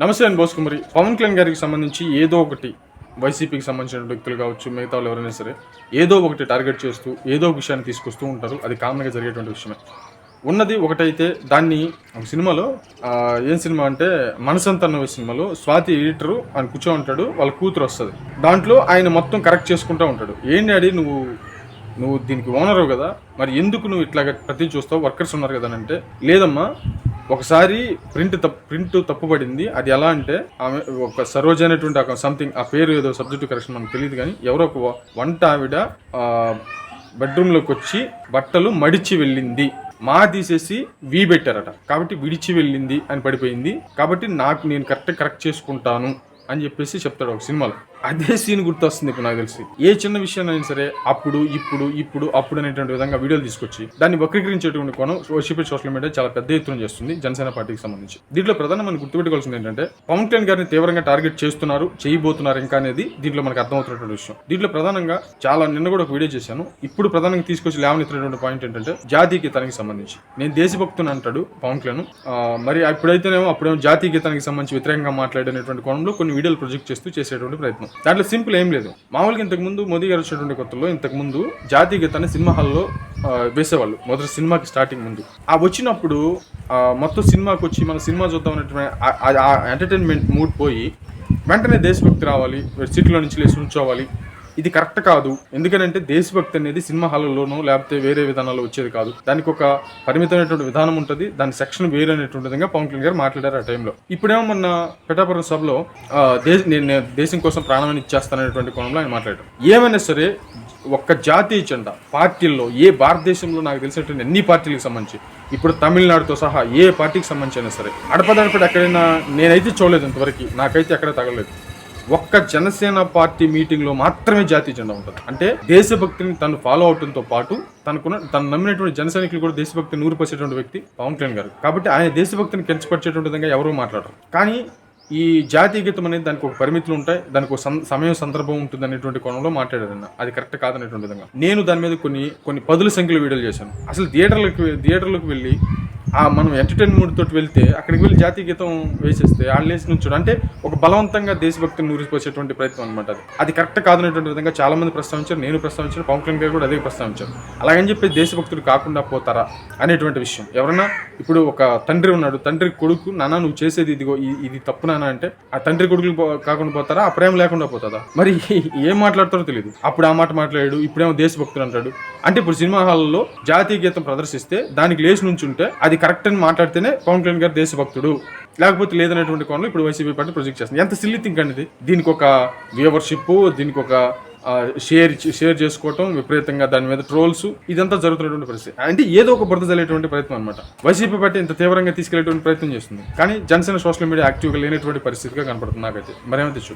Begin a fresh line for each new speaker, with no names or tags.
నమస్తే అండి బోసుకుమారి పవన్ కళ్యాణ్ గారికి సంబంధించి ఏదో ఒకటి వైసీపీకి సంబంధించిన వ్యక్తులు కావచ్చు మిగతా వాళ్ళు ఎవరైనా సరే ఏదో ఒకటి టార్గెట్ చేస్తూ ఏదో ఒక విషయాన్ని తీసుకొస్తూ ఉంటారు. అది కామన్గా జరిగేటువంటి విషయమే. ఉన్నది ఒకటైతే దాన్ని ఒక సినిమాలో ఏం సినిమా అంటే మనసంత అన్న సినిమాలో స్వాతి ఎడిటరు ఆయన కూర్చో ఉంటాడు వాళ్ళ కూతురు వస్తుంది. దాంట్లో ఆయన మొత్తం కరెక్ట్ చేసుకుంటూ ఉంటాడు. ఏంటి డాడీ నువ్వు నువ్వు దీనికి ఓనరు కదా మరి ఎందుకు నువ్వు ఇట్లాగ ప్రతి చూస్తావు? వర్కర్స్ ఉన్నారు కదా అని అంటే లేదమ్మా ఒకసారి ప్రింట్ తప్పు ప్రింట్ తప్పుపడింది అది ఎలా అంటే ఆమె ఒక సరోజ అనేటువంటి సంథింగ్ ఆ పేరు ఏదో సబ్జెక్టు కరెక్షన్ మనకు తెలియదు కానీ ఎవరో ఒక వంట ఆవిడ బెడ్రూమ్లోకి వచ్చి బట్టలు మడిచి వెళ్ళింది. మా తీసేసి వీ పెట్టారట. కాబట్టి విడిచి వెళ్ళింది అని పడిపోయింది. కాబట్టి నాకు నేను కరెక్ట్ కరెక్ట్ చేసుకుంటాను. అని చెప్పేసి చెప్తాడు ఒక సినిమాలో. అదే సీన్ గుర్తొస్తుంది ఇప్పుడు నాకు తెలిసి. ఏ చిన్న విషయం అయినా సరే అప్పుడు ఇప్పుడు ఇప్పుడు అప్పుడు అనేటువంటి విధంగా వీడియోలు తీసుకొచ్చి దాన్ని వక్రీకరించేటువంటి కోణం సోషల్ సోషల్ మీడియా చాలా పెద్ద ఎత్తున చేస్తుంది జనసేన పార్టీకి సంబంధించి. దీంట్లో ప్రధాన మనం గుర్తుపెట్టుకోవాల్సింది ఏంటంటే పవన్ కళ్యాణ్ గారిని తీవ్రంగా టార్గెట్ చేస్తున్నారు చేయబోతున్నారు ఇంకా అనేది దీంట్లో మనకు అర్థమవుతున్నటువంటి విషయం. దీంట్లో ప్రధానంగా చాలా నిన్న కూడా ఒక వీడియో చేశాను. ఇప్పుడు ప్రధానంగా తీసుకొచ్చి లేవనెత్తినటువంటి పాయింట్ ఏంటంటే జాతీయ గీతానికి సంబంధించి. నేను దేశభక్తుని అంటాడు పవన్ కళ్యాణ్. మరి ఇప్పుడైతేనేమో అప్పుడేమో జాతీయ గీతానికి సంబంధించి వ్యతిరేకంగా మాట్లాడేటువంటి కోణంలో కొన్ని వీడియోలు ప్రొజెక్ట్ చేస్తూ చేసేటువంటి ప్రయత్నం. దాంట్లో సింపుల్ ఏం లేదు. మామూలుగా ఇంతకుముందు మోదీ గారు వచ్చినటువంటి కొత్తలో ఇంతకుముందు జాతీయ గీతాన్ని సినిమా హాల్లో వేసేవాళ్ళు. మొదటి సినిమాకి స్టార్టింగ్ ముందు. ఆ వచ్చినప్పుడు మొత్తం సినిమాకి వచ్చి మన సినిమా చూద్దాం అనేటువంటి ఎంటర్టైన్మెంట్ మూడ్ పోయి వెంటనే దేశభక్తి రావాలి సీట్లో నుంచి లేచి ఉంచోవాలి ఇది కరెక్ట్ కాదు. ఎందుకంటే దేశభక్తి అనేది సినిమా హాల్లోనూ లేకపోతే వేరే విధానాల్లో వచ్చేది కాదు. దానికి ఒక పరిమితమైనటువంటి విధానం ఉంటుంది. దాని సెక్షన్ వేరే అనేటువంటి విధంగా పవన్ కళ్యాణ్ గారు మాట్లాడారు ఆ టైంలో. ఇప్పుడేమో మొన్న పిఠాపురం సభలో దేశ నేను నేను దేశం కోసం ప్రాణాన్ని ఇచ్చేస్తాననేటువంటి కోణంలో ఆయన మాట్లాడారు. ఏమైనా సరే ఒక్క జాతీయ జెండా పార్టీల్లో ఏ భారతదేశంలో నాకు తెలిసినటువంటి అన్ని పార్టీలకు సంబంధించి ఇప్పుడు తమిళనాడుతో సహా ఏ పార్టీకి సంబంధించి అయినా సరే అడపదడపడి ఎక్కడైనా నేనైతే చూడలేదు ఇంతవరకు. నాకైతే ఎక్కడ తగలేదు ఒక్క జనసేన పార్టీ మీటింగ్లో మాత్రమే జాతీయ జెండా ఉంటుంది. అంటే దేశభక్తిని తను ఫాలో అవడంతో పాటు తనకున్న తను నమ్మినటువంటి జన సైనికులు కూడా దేశభక్తిని నూరుపరిచేటువంటి వ్యక్తి పవన్ కళ్యాణ్ గారు. కాబట్టి ఆయన దేశభక్తిని కించపరిచేటువంటి విధంగా ఎవరూ మాట్లాడరు. కానీ ఈ జాతీయ గీతం అనేది దానికి ఒక పరిమితులు ఉంటాయి దానికి ఒక సం- సమయం సందర్భం ఉంటుంది అనేటువంటి కోణంలో మాట్లాడారు అది కరెక్ట్ కాదనేటువంటి విధంగా. నేను దాని మీద కొన్ని కొన్ని పదుల సంఖ్యలో వీడియోలు చేశాను. అసలు థియేటర్లకు థియేటర్లకు వెళ్ళి మనం ఎంటర్టైన్మెంట్ తోటి వెళ్తే అక్కడికి వెళ్ళి జాతీయ గీతం వేసేస్తే ఆడలేసి వేసి నుంచోడు అంటే ఒక బలవంతంగా దేశభక్తిని నూరిపోసేటువంటి ప్రయత్నం అనమాట అది. అది కరెక్ట్ కాదనేటువంటి విధంగా చాలా మంది ప్రస్తావించారు నేను ప్రస్తావించాను పవన్ కళ్యాణ్ గారు కూడా అదే ప్రస్తావించారు. అలాగని చెప్పి దేశభక్తుడు కాకుండా పోతారా అనేటువంటి విషయం. ఎవరన్నా ఇప్పుడు ఒక తండ్రి ఉన్నాడు తండ్రి కొడుకు నాన్న నువ్వు చేసేది ఇదిగో ఇది తప్పు నాన్న అంటే ఆ తండ్రి కొడుకులు పో- కాకుండా పోతారా? ఆ ప్రేమ లేకుండా పోతుందా? మరి ఏం మాట్లాడతారో తెలియదు అప్పుడు ఆ మాట మాట్లాడాడు ఇప్పుడేమో దేశభక్తుడు అంటాడు. అంటే ఇప్పుడు సినిమా హాల్లో జాతీయ గీతం ప్రదర్శిస్తే దానికి లేచి నుంచి ఉంటే అది కరెక్ట్ అని మాట్లాడితేనే పవన్ కళ్యాణ్ గారు దేశభక్తుడు. లేకపోతే లేదనేటువంటి కోణంలో ఇప్పుడు వైసీపీ పార్టీ ప్రొజెక్ట్ చేస్తుంది. ఎంత సిల్లి థింక్ అనేది? దీనికి ఒక వ్యూవర్షిప్ దీనికి ఒక షేర్ షేర్ చేసుకోవటం విపరీతంగా దాని మీద ట్రోల్స్ ఇదంతా జరుగుతున్నటువంటి పరిస్థితి. అంటే ఏదో ఒక బురద చల్లేటువంటి ప్రయత్నం అనమాట వైసీపీ పార్టీ ఇంత తీవ్రంగా తీసుకెళ్ళేటువంటి ప్రయత్నం చేస్తుంది. కానీ జనసేన సోషల్ మీడియా యాక్టివ్గా లేనటువంటి పరిస్థితిగా కనపడుతుంది నాకైతే. మరేమైతే చూ